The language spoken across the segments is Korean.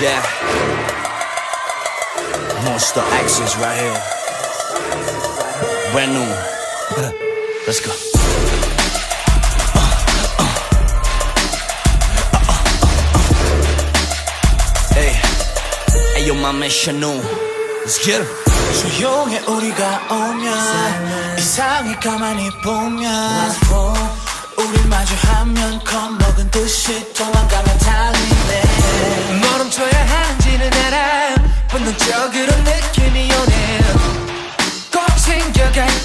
yeah. Monster X is right here. Brand new. Let's go. Hey, hey, yo, my man Chanel. Let's get him. 조용해 우리가 오면 이상해 가만히 보면 우릴 마주하면 겁먹은 듯이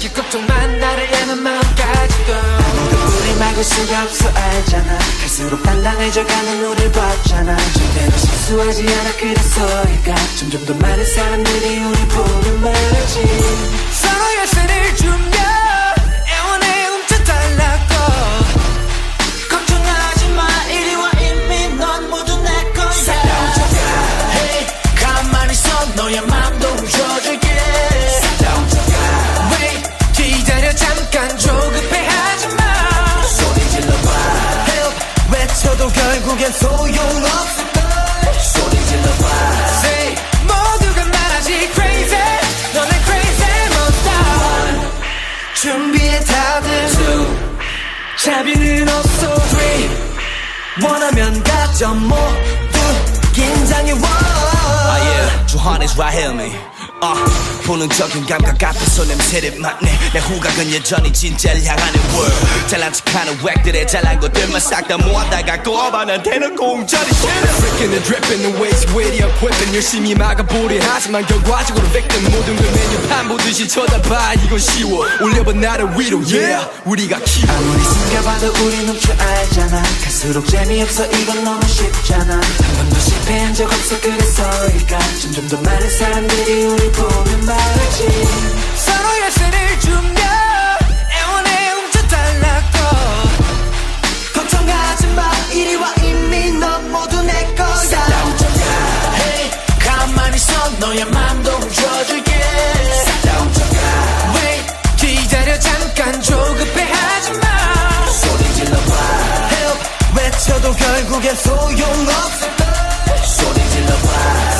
챙겨갈게 걱정만 나를 향한 마음까지도. 모두 우리 막을 수가 없어 알잖아. 갈수록 단단해져가는 우릴 봤잖아. 절대로 실수하지 않아 그래서일까? 점점 더 많은 사람들이 우리 보면 준비해 다들 Two 자비는 없어 Three. 원하면 가져 모두 긴장해 Ah, yeah. 주한 is right here, man. 아, 본능적인 감각 앞에서 냄새를 맡네. 내 후각은 여전히 진짜를 향하는 world. 잘난 척하는 웩들의 잘난 것들만 싹 다 모아다가 꼬아봐는 되는 공짜리 shit And dripping the ways with your whipping 열심히 막아보려 하지만 결과적으로 victim 모든 걸 메뉴판 보듯이 쳐다봐. 이건 쉬워. 올려봐 나를 위로. Yeah. 우리가 키워 아무리 숨겨봐도 우린 훔쳐 알잖아. 갈수록 재미없어. 이건 너무 쉽잖아. 한 번도 실패한 적 없어. 그래서일까? 점점 더 많은 사람들이 우리 보면 말하지 너의 맘도 훔쳐줄게. Wait 기다려 잠깐 조급해하지 마. 소리 질러봐. Help 외쳐도 결국엔 소용없을 걸 소리 질러봐.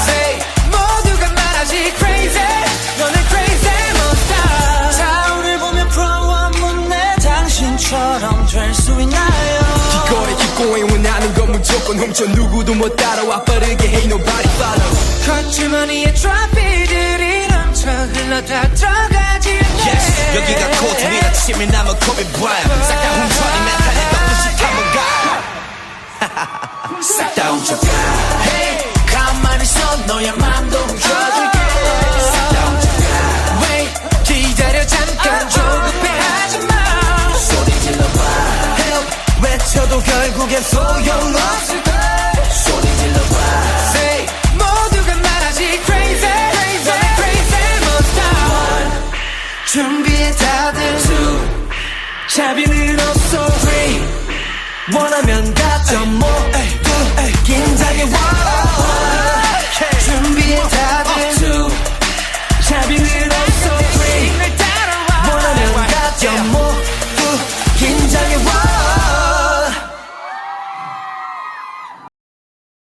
Say 모두가 말하지 crazy. 너는 crazy monster. 자 우릴 보면 프로와 못내 당신처럼 될 수 있나요? 기꺼이 going 원하는 건 무조건 훔쳐. 누구도 못 따라와. 빠르게 Hey nobody follow 거칠머니에 트로피들이 넘쳐 흘러 다 들어가지 Yes, 여기가 코트리라 치면 남은 코비 브라이언. 싹다 훔쳐니면 달린 것 듯이 한번 가. 싹다 훔쳐가. Hey 가만히 서 너의 맘도 훔쳐줄게. 싹다 훔쳐가. Wait 기다려. 잠깐 조급해 하지 마. 소리 질러봐. Help. 외쳐도 결국엔 소용없을 자비는 없어 Three 원하면 가져 모두 긴장해 와다